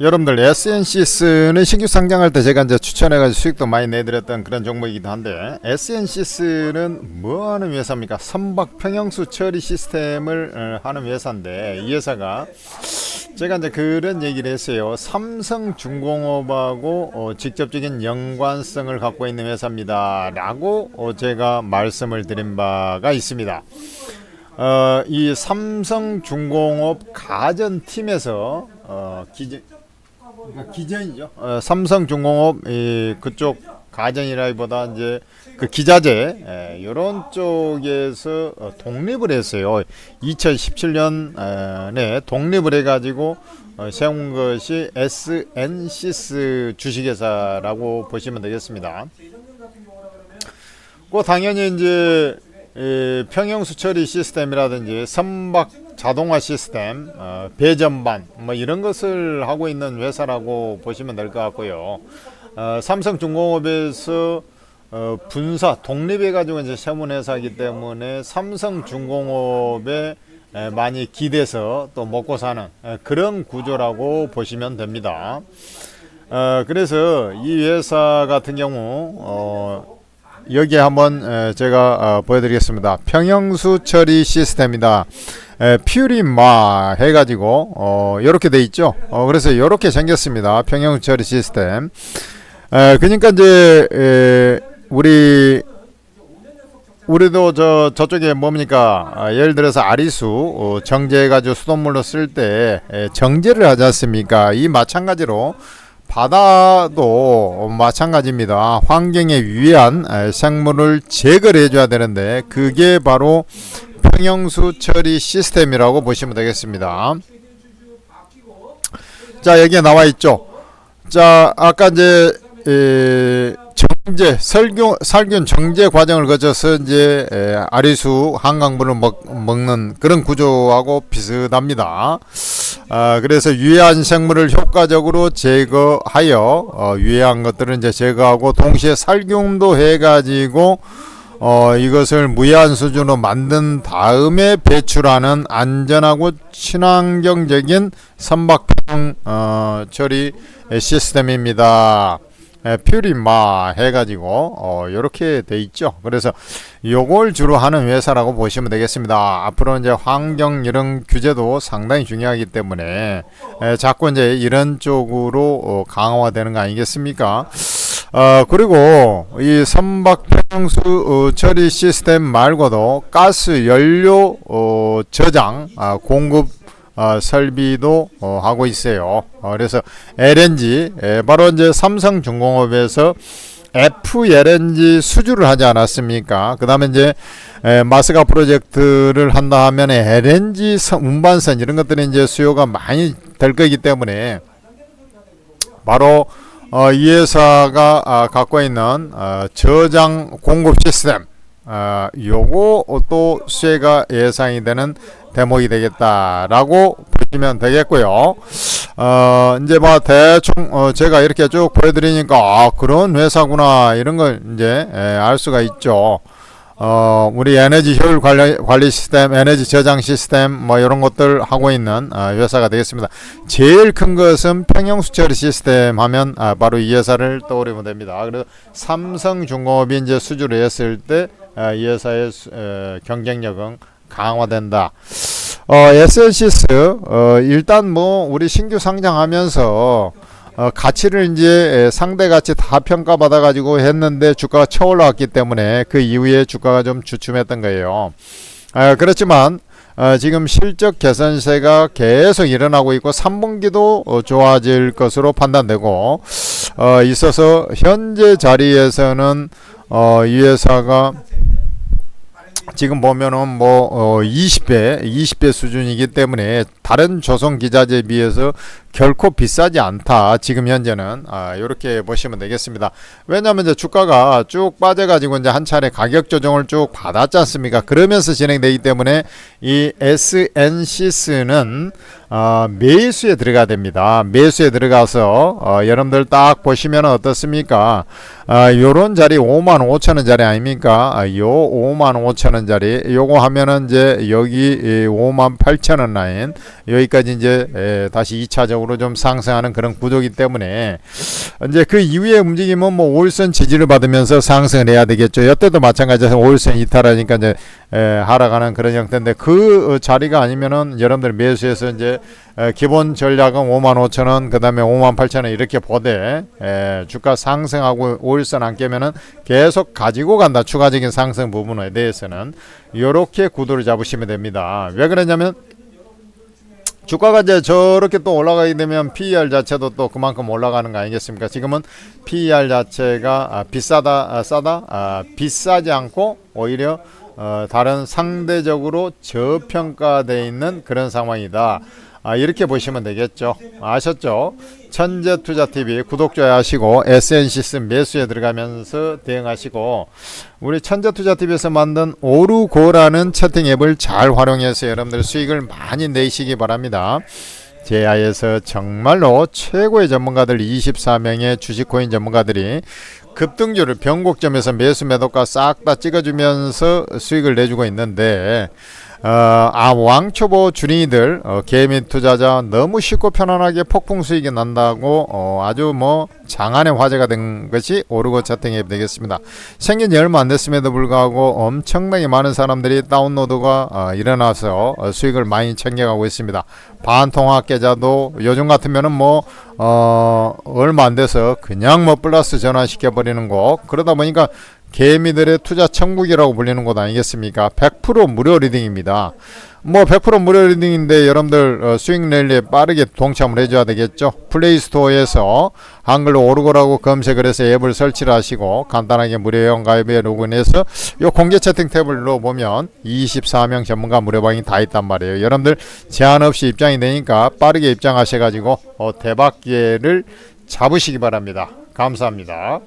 여러분들 SNCS는 신규 상장할 때 제가 이제 추천해가지고 수익도 많이 내드렸던 그런 종목이기도 한데 SNCS는 뭐 하는 회사입니까? 선박 평형수 처리 시스템을 어, 하는 회사인데 이 회사가 제가 이제 그런 얘기를 했어요. 삼성중공업하고 어, 직접적인 연관성을 갖고 있는 회사입니다.라고 어, 제가 말씀을 드린 바가 있습니다. 어, 이 삼성중공업 가전팀에서 어, 기재, 그러니까 기전이죠. 어, 삼성중공업 이, 그쪽 가전이라기보다 이제 그 기자재 에, 이런 쪽에서 어, 독립을 했어요. 2017년에 독립을 해가지고 어, 세운 것이 SNC스 주식회사라고 보시면 되겠습니다. 그 당연히 이제 이 평형 수 처리 시스템이라든지 선박 자동화 시스템, 어, 배전반 뭐 이런 것을 하고 있는 회사라고 보시면 될 것 같고요. 어, 삼성중공업에서 어, 분사 독립해 가지고 이제 세문 회사이기 때문에 삼성중공업에 에, 많이 기대서 또 먹고 사는 에, 그런 구조라고 보시면 됩니다. 어, 그래서 이 회사 같은 경우 어, 여기에 한번 에, 제가 어, 보여드리겠습니다. 평형수 처리 시스템이다. 에, 퓨리마 해가지고 어, 이렇게 돼 있죠. 어, 그래서 이렇게 생겼습니다. 평형수 처리 시스템. 에, 그러니까 이제 에, 우리 우리도 저 저쪽에 뭡니까 아, 예를 들어서 아리수 어, 정제해가지고 수돗물로 쓸 때 정제를 하지 않습니까? 이 마찬가지로 바다도 마찬가지입니다. 환경에 에, 생물을 제거를 해줘야 되는데 그게 바로 평형수 처리 시스템이라고 보시면 되겠습니다. 자 여기에 나와 있죠. 자 아까 이제 에, 정제 살균 살균 정제 과정을 거쳐서 이제 에, 아리수 한강물을 먹, 먹는 그런 구조하고 비슷합니다. 아, 그래서 유해한 생물을 효과적으로 제거하여 어, 유해한 것들은 이제 제거하고 동시에 살균도 해가지고 어, 이것을 무해한 수준으로 만든 다음에 배출하는 안전하고 친환경적인 선박평 어, 처리 시스템입니다. 에, 퓨리마 해가지고 어, 이렇게 돼 있죠. 그래서 요걸 주로 하는 회사라고 보시면 되겠습니다. 앞으로 이제 환경 이런 규제도 상당히 중요하기 때문에 에, 자꾸 이제 이런 쪽으로 어, 강화되는 거 아니겠습니까? 어, 그리고 이 선박 평수 어, 처리 시스템 말고도 가스 연료 어, 저장 아, 공급 어, 설비도 어, 하고 있어요. 어, 그래서 LNG 에, 바로 이제 삼성중공업에서 FLNG 수주를 하지 않았습니까? 그 다음에 이제 에, 마스가 프로젝트를 한다 하면 LNG 선, 운반선 이런 것들이 이제 수요가 많이 될 거기 때문에 바로 어, 이 회사가 아, 갖고 있는 어, 저장 공급 시스템 어, 요거 또 수혜가 예상이 되는 대목이 되겠다라고 보시면 되겠고요. 어, 이제 뭐 대충 어, 제가 이렇게 쭉 보여드리니까 아, 그런 회사구나 이런 걸 이제 에, 알 수가 있죠. 어, 우리 에너지 효율 관리, 관리 시스템, 에너지 저장 시스템, 뭐, 이런 것들 하고 있는, 아, 회사가 되겠습니다. 제일 큰 것은 평형수 처리 시스템 하면, 아, 바로 이 회사를 떠올리면 됩니다. 그래서 삼성중공업이 이제 수주를 했을 때, 아, 이 회사의 수, 에, 경쟁력은 강화된다. 어, SNC스, 어, 일단 뭐, 우리 신규 상장하면서, 어, 가치를 이제 상대 가치 다 평가받아 가지고 했는데 주가가 쳐 올라왔기 때문에 그 이후에 주가가 좀 주춤했던 거예요. 아, 그렇지만 어, 지금 실적 개선세가 계속 일어나고 있고 3분기도 어, 좋아질 것으로 판단되고 어, 있어서 현재 자리에서는 어, 이 회사가 지금 보면은 뭐 어, 20배, 20배 수준이기 때문에 다른 조선 기자재에 비해서 결코 비싸지 않다. 지금 현재는 아, 이렇게 보시면 되겠습니다. 왜냐하면 이제 주가가 쭉 빠져가지고 이제 한 차례 가격 조정을 쭉 받았지 않습니까? 그러면서 진행되기 때문에 이 SNC스는 어, 매수에 들어가야 됩니다. 매수에 들어가서 어, 여러분들 딱 보시면 어떻습니까? 아, 요런 자리 5만 5천 원짜리 아닙니까? 아, 요 5만 5천 원짜리 요거 하면은 이제 여기 5만 8천 원 라인 여기까지 이제 에, 다시 2차적으로 지속적으로 좀 상승하는 그런 구조이기 때문에 이제 그 이후에 움직임은 뭐 5일선 지지를 받으면서 상승을 해야 되겠죠. 여태도 마찬가지로 5일선 이탈하니까 이제 에, 하락하는 그런 형태인데 그 어, 자리가 아니면은 여러분들 매수해서 이제 에, 기본 전략은 5만 5천 원, 그 다음에 5만 8천 원 이렇게 보되 에, 주가 상승하고 5일선 안 깨면은 계속 가지고 간다. 추가적인 상승 부분에 대해서는 이렇게 구도를 잡으시면 됩니다. 왜 그러냐면 주가가 이제 저렇게 또 올라가게 되면 PER 자체도 또 그만큼 올라가는 거 아니겠습니까? 지금은 PER 자체가 아, 비싸다, 아, 싸다, 아, 비싸지 않고 오히려 어, 다른 상대적으로 저평가돼 있는 그런 상황이다. 아, 이렇게 보시면 되겠죠. 아셨죠? 천재투자TV 구독, 좋아요 하시고 SN시스 매수에 들어가면서 대응하시고 우리 천재투자TV에서 만든 오르고라는 채팅 앱을 잘 활용해서 여러분들 수익을 많이 내시기 바랍니다. 제야에서 정말로 최고의 전문가들 24명의 주식코인 전문가들이 급등주를 변곡점에서 매수 매도가 싹 다 찍어주면서 수익을 내주고 있는데 어, 아 왕초보 주린이들 어, 개미 투자자 너무 쉽고 편안하게 폭풍 수익이 난다고 어, 아주 뭐 장안의 화제가 된 것이 오르고 채팅앱 되겠습니다. 생긴 지 얼마 안 됐음에도 불구하고 엄청나게 많은 사람들이 다운로드가 어, 일어나서 어, 수익을 많이 챙겨가고 있습니다. 반통화 계좌도 요즘 같으면은 뭐 어, 얼마 안 돼서 그냥 뭐 플러스 전환시켜 버리는 거 그러다 보니까 개미들의 투자 천국이라고 불리는 곳 아니겠습니까? 100% 무료 리딩입니다. 뭐 100% 무료 리딩인데 여러분들 어, 수익 랠리에 빠르게 동참을 해줘야 되겠죠. 플레이스토어에서 한글로 오르고라고 검색을 해서 앱을 설치를 하시고 간단하게 무료 회원 가입에 로그인해서 요 공개 채팅 탭을 눌러보면 24명 전문가 무료방이 다 있단 말이에요. 여러분들 제한 없이 입장이 되니까 빠르게 입장하셔가지고 어, 대박 기회를 잡으시기 바랍니다. 감사합니다.